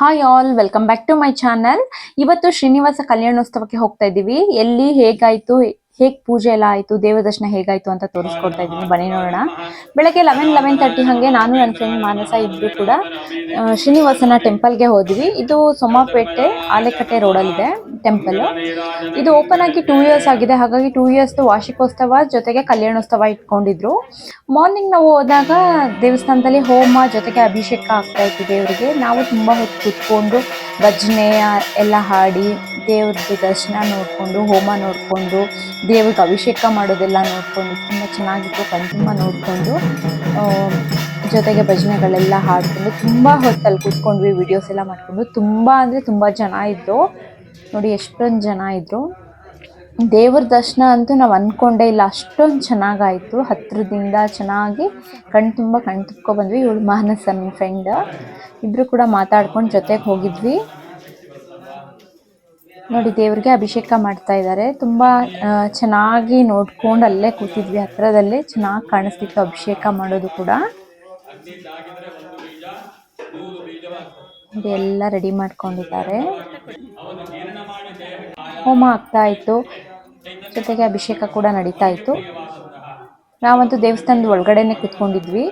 Hi all welcome back to my channel ಇವತ್ತು ಶ್ರೀನಿವಾಸ ಕಲ್ಯಾಣೋತ್ಸವಕ್ಕೆ ಹೋಗ್ತಾ ಇದ್ದೀವಿ. ಎಲ್ಲಿ ಹೇಗಾಯ್ತು ಹೇಗ್ ಪೂಜೆ ಎಲ್ಲ ಆಯ್ತು ದೇವ ದರ್ಶನ ಹೇಗಾಯ್ತು ಅಂತ ತೋರಿಸ್ಕೊಡ್ತಾ ಇದ್ದೀನಿ. ಬನ್ನಿ ನೋಡೋಣ. ಬೆಳಗ್ಗೆ ಲೆವೆನ್ ಲೆವೆನ್ ತರ್ಟಿ ಹಂಗೆ ನಾನು ನನ್ನ ಫ್ರೆಂಡ್ ಮಾನಸ ಇಬ್ರು ಕೂಡ ಶ್ರೀನಿವಾಸನ ಶ್ರೀನಿವಾಸನ ಟೆಂಪಲ್ಗೆ ಹೋದ್ವಿ. ಇದು ಸೋಮಪೇಟೆ ಆಲೆಕಟ್ಟೆ ರೋಡಲ್ಲಿದೆ ಟೆಂಪಲ್ ಇದು ಓಪನ್ ಆಗಿ ಟೂ ಇಯರ್ಸ್ ಆಗಿದೆ. ಹಾಗಾಗಿ ಟೂ ಇಯರ್ಸ್ ವಾರ್ಷಿಕೋತ್ಸವ ಜೊತೆಗೆ ಕಲ್ಯಾಣೋತ್ಸವ ಇಟ್ಕೊಂಡಿದ್ರು. ಮಾರ್ನಿಂಗ್ ನಾವು ಹೋದಾಗ ದೇವಸ್ಥಾನದಲ್ಲಿ ಹೋಮ ಜೊತೆಗೆ ಅಭಿಷೇಕ ಆಗ್ತಾ ಇತ್ತು ದೇವರಿಗೆ. ನಾವು ತುಂಬಾ ಹೊತ್ತು ಕೂತ್ಕೊಂಡು ಭಜನೆ ಎಲ್ಲ ಹಾಡಿ ದೇವ್ರದ್ದು ದರ್ಶನ ನೋಡಿಕೊಂಡು, ಹೋಮ ನೋಡಿಕೊಂಡು, ದೇವ್ರಿಗೆ ಅಭಿಷೇಕ ಮಾಡೋದೆಲ್ಲ ನೋಡಿಕೊಂಡು, ತುಂಬ ಚೆನ್ನಾಗಿತ್ತು. ಕಣ್ತುಂಬ ನೋಡಿಕೊಂಡು ಜೊತೆಗೆ ಭಜನೆಗಳೆಲ್ಲ ಹಾಡ್ಕೊಂಡು, ತುಂಬ ಹೊತ್ತಲ್ಲಿ ಕೂತ್ಕೊಂಡ್ವಿ ವಿಡಿಯೋಸ್ ಎಲ್ಲ ಮಾಡಿಕೊಂಡು. ತುಂಬ ಅಂದರೆ ತುಂಬ ಜನ ಇದ್ದರು ನೋಡಿ ಎಷ್ಟೊಂದು ಜನ ಇದ್ದರು ದೇವ್ರ ದರ್ಶನ ಅಂತೂ ನಾವು ಅಂದ್ಕೊಂಡೇ ಇಲ್ಲ. ಅಷ್ಟೊಂದು ಚೆನ್ನಾಗಾಯಿತು. ಹತ್ರದಿಂದ ಚೆನ್ನಾಗಿ ಕಣ್ಣು ತುಂಬ ಕಣ್ಣು ಬಂದ್ವಿ. ಇವಳು ಮಾನಸ ನನ್ನ ಫ್ರೆಂಡ್ ಇಬ್ಬರು ಕೂಡ ಮಾತಾಡ್ಕೊಂಡು ಜೊತೆಗೆ ಹೋಗಿದ್ವಿ. ನೋಡಿ, ದೇವ್ರಿಗೆ ಅಭಿಷೇಕ ಮಾಡ್ತಾ ಇದ್ದಾರೆ. ತುಂಬಾ ಚೆನ್ನಾಗಿ ನೋಡ್ಕೊಂಡು ಅಲ್ಲೇ ಕೂತಿದ್ವಿ. ಹತ್ರದಲ್ಲೇ ಚೆನ್ನಾಗಿ ಕಾಣಿಸ್ತಿತ್ತು ಅಭಿಷೇಕ ಮಾಡೋದು ಕೂಡ. ಎಲ್ಲ ರೆಡಿ ಮಾಡ್ಕೊಂಡಿದ್ದಾರೆ. ಹೋಮ ಆಗ್ತಾ ಇತ್ತು. ಜೊತೆಗೆ ಅಭಿಷೇಕ ಕೂಡ ನಡೀತಾ ಇತ್ತು. ನಾವಂತೂ ದೇವಸ್ಥಾನದ ಒಳಗಡೆನೆ ಕುತ್ಕೊಂಡಿದ್ವಿ.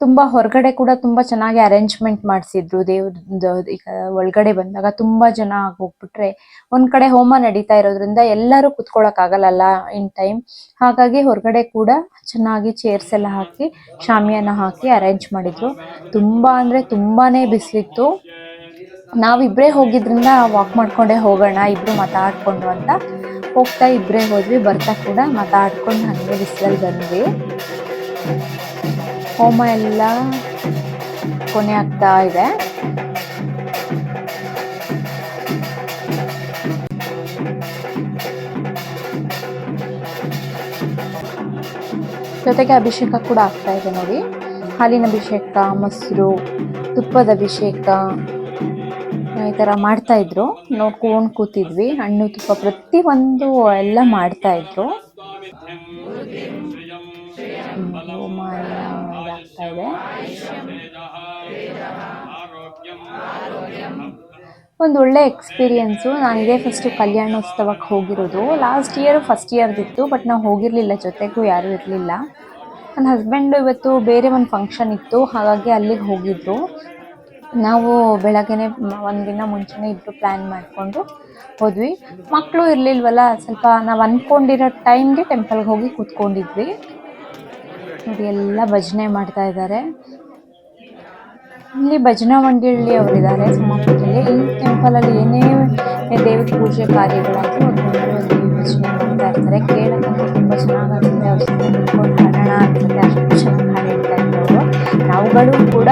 ತುಂಬಾ ಹೊರಗಡೆ ಕೂಡ ತುಂಬಾ ಚೆನ್ನಾಗಿ ಅರೇಂಜ್ಮೆಂಟ್ ಮಾಡಿಸಿದ್ರು ದೇವ್ರದ್ದು ಈಗ ಒಳಗಡೆ ಬಂದಾಗ ತುಂಬಾ ಜನ ಹೋಗ್ಬಿಟ್ರೆ ಒಂದ್ ಕಡೆ ಹೋಮ ನಡೀತಾ ಇರೋದ್ರಿಂದ ಎಲ್ಲರೂ ಕುತ್ಕೊಳಕ್ ಆಗಲ್ಲ ಇನ್ ಟೈಮ್ ಹಾಗಾಗಿ ಹೊರಗಡೆ ಕೂಡ ಚೆನ್ನಾಗಿ ಚೇರ್ಸ್ ಎಲ್ಲ ಹಾಕಿ, ಶಾಮಿಯಾನ ಹಾಕಿ ಅರೇಂಜ್ ಮಾಡಿದ್ರು. ತುಂಬಾ ಅಂದ್ರೆ ತುಂಬಾನೇ ಬಿಸಿಲಿತ್ತು. ನಾವಿಬ್ರೇ ಹೋಗಿದ್ರಿಂದ ವಾಕ್ ಮಾಡ್ಕೊಂಡೇ ಹೋಗೋಣ, ಇಬ್ರು ಮಾತಾಡ್ಕೊಂಡು ಅಂತ ಹೋಗ್ತಾ ಇಬ್ರೇ ಹೋದ್ವಿ, ಬರ್ತಾ ಕೂಡ ಮಾತಾಡ್ಕೊಂಡು ಹಂಗೆ ಬಿಸಿಲಲ್ಲಿ ಬಂದ್ವಿ. ಹೋಮ ಎಲ್ಲ ಕೊನೆ ಆಗ್ತಾ ಇದೆ. ಜೊತೆಗೆ ಅಭಿಷೇಕ ಕೂಡ ಆಗ್ತಾ ಇದೆ ನೋಡಿ. ಹಾಲಿನ ಅಭಿಷೇಕ, ಮೊಸರು, ತುಪ್ಪದ ಅಭಿಷೇಕ, ಈ ಥರ ಮಾಡ್ತಾಯಿದ್ರು ನೋಡ್ಕೊಂಡು ಕೂತಿದ್ವಿ. ಹಣ್ಣು, ತುಪ್ಪ ಪ್ರತಿಯೊಂದು ಎಲ್ಲ ಮಾಡ್ತಾ ಇದೆ ಒಂದು ಒಳ್ಳೆ ಎಕ್ಸ್ಪೀರಿಯನ್ಸು ನನಗೆ ಇದೇ ಫಸ್ಟು ಕಲ್ಯಾಣೋತ್ಸವಕ್ಕೆ ಹೋಗಿರೋದು. ಲಾಸ್ಟ್ ಇಯರ್ ಫಸ್ಟ್ ಇಯರ್ದಿತ್ತು ಬಟ್ ನಾವು ಹೋಗಿರಲಿಲ್ಲ ಜೊತೆಗೂ ಯಾರೂ ಇರಲಿಲ್ಲ. ನನ್ನ ಹಸ್ಬೆಂಡು ಇವತ್ತು ಬೇರೆ ಒಂದು ಫಂಕ್ಷನ್ ಇತ್ತು ಹಾಗಾಗಿ ಅಲ್ಲಿಗೆ ಹೋಗಿದ್ರು. ನಾವು ಬೆಳಗ್ಗೆನೆ ದಿನ ಮುಂಚೆನೇ ಇಬ್ಬರು ಪ್ಲ್ಯಾನ್ ಮಾಡಿಕೊಂಡು ಹೋದ್ವಿ. ಮಕ್ಕಳು ಇರಲಿಲ್ವಲ್ಲ ಸ್ವಲ್ಪ ನಾವು ಅಂದ್ಕೊಂಡಿರೋ ಟೈಮ್ಗೆ ಟೆಂಪಲ್ಗೆ ಹೋಗಿ ಕೂತ್ಕೊಂಡಿದ್ವಿ. ನೋಡಿ, ಎಲ್ಲ ಭಜನೆ ಮಾಡ್ತಾ ಇದ್ದಾರೆ. ಇಲ್ಲಿ ಭಜನಾ ಮಂಡಳಿ ಅವರಿದ್ದಾರೆ ಸೋಮಪುರದಲ್ಲಿ ಈ ಟೆಂಪಲಲ್ಲಿ ಏನೇ ದೇವಿ ಪೂಜೆ ಕಾರ್ಯಗಳಾದರೂ ಭಜನೆ ಮಾಡ್ತಾ ಇರ್ತಾರೆ. ಕೇಳೋಕ್ಕಂತೂ ತುಂಬ ಚೆನ್ನಾಗಿರುತ್ತೆ ಅವ್ರ ಜೊತೆ ಕುತ್ಕೊಂಡು ಹಾಡೋಣ ಅಷ್ಟು ಚೆನ್ನಾಗಿ ಹಾಡು ಹೇಳ್ತಾ ನಾವುಗಳು ಕೂಡ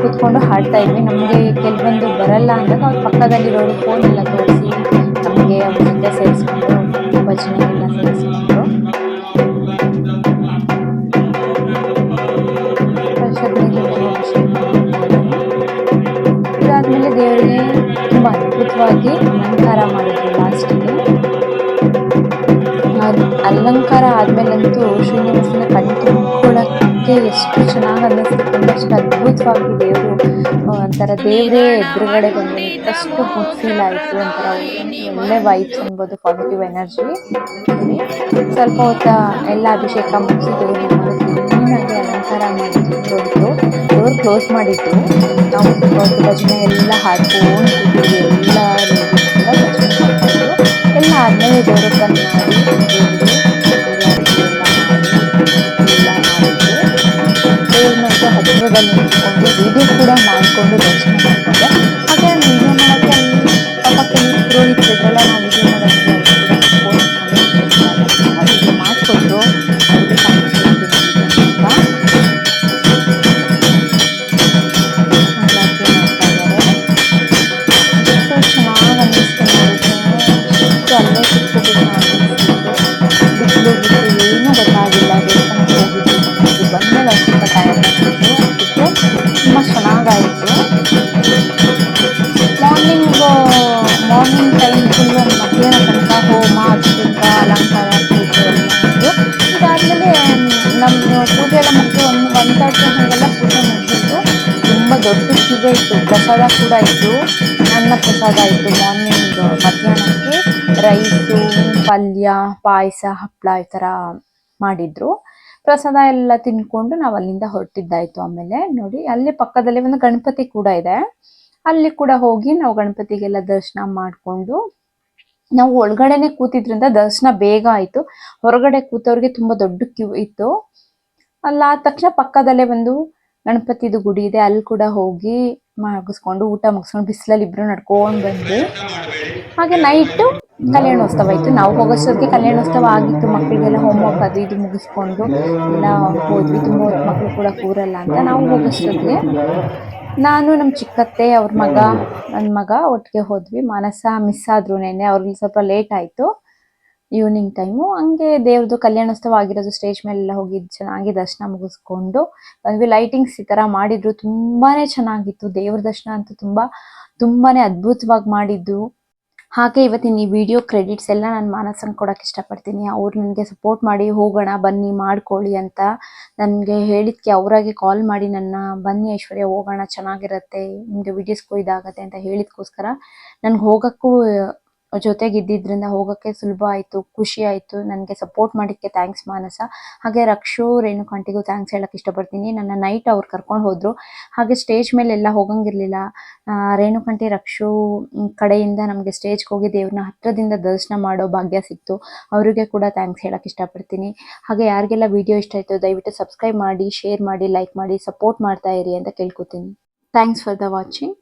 ಕೂತ್ಕೊಂಡು ಹಾಡ್ತಾ ಇದ್ವಿ. ನಮಗೆ ಕೆಲವೊಂದು ಬರಲ್ಲ ಅಂದಾಗ ಅವ್ರ ಪಕ್ಕದಲ್ಲಿರೋರು ಫೋನ್ ಎಲ್ಲ ತೋರಿಸಿ ನಮಗೆ ಅವ್ರ ಜೊತೆ ಸೇರಿಸ್ಕೊಂಡು ಭಜನೆ ಎಲ್ಲ ಸೇರಿಸ್ಕೊಂಡು ಅದ್ಭುತವಾಗಿ ಅಲಂಕಾರ ಮಾಡಿದ್ರು ಲಾಸ್ಟಿಗೆ ಅಲಂಕಾರ ಆದ್ಮೇಲಂತೂ ಶ್ರೀನಿವಾಸನ ಕಣ್ಣು ತುಂಬಿಕೊಳ್ಳೋಕ್ಕೆ ಎಷ್ಟು ಚೆನ್ನಾಗಿ ಅನ್ನಿಸ್ತಿತ್ತು ಅಂದ್ರೆ ಅಷ್ಟು ಅದ್ಭುತವಾಗಿ ದೇವರು ಒಂಥರ ದೇವರೇ ಎದುರುಗಡೆ ಬಂದು ಅಷ್ಟು ಗುಡ್ ಫೀಲ್ ಆಯಿತು, ಒಂಥರ ಒಳ್ಳೆ ವೈಬ್ಸ್ ಅನ್ಬೋದು ಪಾಸಿಟಿವ್ ಎನರ್ಜಿ ಸ್ವಲ್ಪ ಹೊತ್ತ ಎಲ್ಲ ಅಭಿಷೇಕ ಮುಗಿಸಿ ಕ್ಲೀನಾಗಿ ಅಲಂಕಾರ ಮಾಡಿದ್ರು. ಕ್ಲೋಸ್ ಮಾಡಿಟ್ಟು ನಾವು ಸ್ವಲ್ಪ ಹೊತ್ತು ಭಜನೆ ಎಲ್ಲ ಹಾಡ್ಕೊಂಡು ಎಲ್ಲ ladies ಕೂಡ ಭಜನೆ ಮಾಡ್ಕೊಂಡು ಎಲ್ಲ ಆದ್ಮೇಲೆ ದೇವರ ಬಂದು ಮಾಡಿ ಎಲ್ಲ ಹತ್ತಿರದಲ್ಲಿ ನಿಂತ್ಕೊಂಡು ವಿಡಿಯೋ ಕೂಡ ಮಾಡಿಕೊಂಡು ದರ್ಶನ ನಮ್ಮ ಪೂಜೆ ಮುಗಿಸಿದ್ದು ತುಂಬ ದೊಡ್ಡ ಪೂಜೆ ಇತ್ತು. ಪ್ರಸಾದ ಕೂಡ ಇತ್ತು. ಅನ್ನ ಪ್ರಸಾದ ಇತ್ತು ಮಾರ್ನಿಂಗ್ ಮಧ್ಯಾಹ್ನಕ್ಕೆ. ರೈಸು, ಪಲ್ಯ, ಪಾಯಸ ಹಪ್ಪಳ ಈ ಥರ ಮಾಡಿದ್ರು. ಪ್ರಸಾದ ಎಲ್ಲ ತಿನ್ಕೊಂಡು ನಾವು ಅಲ್ಲಿಂದ ಹೊರಟಿದ್ದಾಯ್ತು ಆಮೇಲೆ. ನೋಡಿ, ಅಲ್ಲಿ ಪಕ್ಕದಲ್ಲಿ ಒಂದು ಗಣಪತಿ ಕೂಡ ಇದೆ. ಅಲ್ಲಿ ಕೂಡ ಹೋಗಿ ನಾವು ಗಣಪತಿಗೆಲ್ಲ ದರ್ಶನ ಮಾಡಿಕೊಂಡು ನಾವು ಒಳಗಡೆನೆ ಕೂತಿದ್ರಿಂದ ದರ್ಶನ ಬೇಗ ಆಯ್ತು. ಹೊರಗಡೆ ಕೂತವ್ರಿಗೆ ತುಂಬಾ ದೊಡ್ಡ ಕ್ಯೂ ಇತ್ತು. ಅಲ್ಲಾದ ತಕ್ಷಣ ಪಕ್ಕದಲ್ಲೇ ಒಂದು ಗಣಪತಿದು ಗುಡಿ ಇದೆ. ಅಲ್ಲಿ ಕೂಡ ಹೋಗಿ ಮುಗಿಸ್ಕೊಂಡು ಊಟ ಮುಗಿಸ್ಕೊಂಡು ಬಿಸಿಲಲ್ಲಿ ಇಬ್ರು ನಡ್ಕೊಂಡು ಬಂದ್ವಿ ಹಾಗೆ ನೈಟು ಕಲ್ಯಾಣೋತ್ಸವ ಆಯ್ತು ನಾವು ಹೋಗೋಷ್ಟೊತ್ತಿಗೆ ಕಲ್ಯಾಣೋತ್ಸವ ಆಗಿತ್ತು. ಮಕ್ಕಳಿಗೆಲ್ಲ ಹೋಮ್ವರ್ಕ್ ಅದು ಇದು ಮುಗಿಸ್ಕೊಂಡು ಎಲ್ಲ ಹೋದ್ವಿ. ತುಂಬ ಮಕ್ಕಳು ಕೂಡ ಕೂರಲ್ಲ ಅಂತ ನಾವು ಹೋಗೋಷ್ಟೊತ್ತಿಗೆ ನಾನು ನಮ್ಮ ಚಿಕ್ಕತ್ತೆ, ಅವ್ರ ಮಗ ನನ್ನ ಮಗ ಒಟ್ಟಿಗೆ ಹೋದ್ವಿ. ಮಾನಸ ಮಿಸ್ ಆದ್ರು ನೆನ್ನೆ. ಅವ್ರಿಗೆ ಸ್ವಲ್ಪ ಲೇಟ್ ಆಯಿತು. ಈವ್ನಿಂಗ್ ಟೈಮು ಹಂಗೆ ದೇವ್ರದ್ದು ಕಲ್ಯಾಣೋತ್ಸವ ಆಗಿರೋದು ಸ್ಟೇಜ್ ಮೇಲೆಲ್ಲ ಹೋಗಿ ಚೆನ್ನಾಗಿ ದರ್ಶನ ಮುಗಿಸ್ಕೊಂಡು ಬಂದ್ವಿ ಲೈಟಿಂಗ್ಸ್ ಈ ಥರ ಮಾಡಿದ್ರು ತುಂಬಾ ಚೆನ್ನಾಗಿತ್ತು. ದೇವ್ರ ದರ್ಶನ ಅಂತೂ ತುಂಬ ತುಂಬಾ ಅದ್ಭುತವಾಗಿ ಮಾಡಿದ್ದು. ಹಾಗೆ ಇವತ್ತಿನ ಈ ವಿಡಿಯೋ ಕ್ರೆಡಿಟ್ಸ್ ಎಲ್ಲ ನಾನು ಮಾನಸಂಗೆ ಕೊಡೋಕೆ ಇಷ್ಟಪಡ್ತೀನಿ. ಅವ್ರು ನನಗೆ ಸಪೋರ್ಟ್ ಮಾಡಿ, ಹೋಗೋಣ, ಬನ್ನಿ, ಮಾಡ್ಕೊಳ್ಳಿ ಅಂತ ನನಗೆ ಹೇಳಿದ್ಕೆ ಅವರಾಗೆ ಕಾಲ್ ಮಾಡಿ, ನನ್ನ ಬನ್ನಿ ಐಶ್ವರ್ಯ ಹೋಗೋಣ, ಚೆನ್ನಾಗಿರುತ್ತೆ, ನಿಮಗೆ ವಿಡಿಯೋಸ್ಗೂ ಇದಾಗತ್ತೆ ಅಂತ ಹೇಳಿದ್ಕೋಸ್ಕರ ನನಗೆ ಹೋಗೋಕ್ಕೂ ಜೊತೆಗೆ ಇದ್ದಿದ್ರಿಂದ ಹೋಗೋಕ್ಕೆ ಸುಲಭ ಆಯಿತು, ಖುಷಿ ಆಯಿತು. ನನಗೆ ಸಪೋರ್ಟ್ ಮಾಡಿದ್ದಕ್ಕೆ ಥ್ಯಾಂಕ್ಸ್ ಮಾನಸ. ಹಾಗೆ ರಕ್ಷು ರೇಣುಕಾಂಟಿಗೂ ಥ್ಯಾಂಕ್ಸ್ ಹೇಳಕ್ಕೆ ಇಷ್ಟಪಡ್ತೀನಿ. ನನ್ನ ನೈಟ್ ಅವ್ರು ಕರ್ಕೊಂಡು ಹೋದರು. ಹಾಗೆ ಸ್ಟೇಜ್ ಮೇಲೆಲ್ಲ ಹೋಗಂಗಿರಲಿಲ್ಲ. ರೇಣುಕಂಠಿ ರಕ್ಷು ಕಡೆಯಿಂದ ನಮಗೆ ಸ್ಟೇಜ್ಗೆ ಹೋಗಿ ದೇವ್ರನ್ನ ಹತ್ರದಿಂದ ದರ್ಶನ ಮಾಡೋ ಭಾಗ್ಯ ಸಿಕ್ತು. ಅವರಿಗೆ ಕೂಡ ಥ್ಯಾಂಕ್ಸ್ ಹೇಳಕ್ಕೆ ಇಷ್ಟಪಡ್ತೀನಿ. ಹಾಗೆ ಯಾರಿಗೆಲ್ಲ ವಿಡಿಯೋ ಇಷ್ಟ ಆಯಿತು ದಯವಿಟ್ಟು ಸಬ್ಸ್ಕ್ರೈಬ್ ಮಾಡಿ ಶೇರ್ ಮಾಡಿ ಲೈಕ್ ಮಾಡಿ ಸಪೋರ್ಟ್ ಮಾಡ್ತಾ ಇರಿ ಅಂತ ಕೇಳ್ಕೊತೀನಿ. Thanks for the watching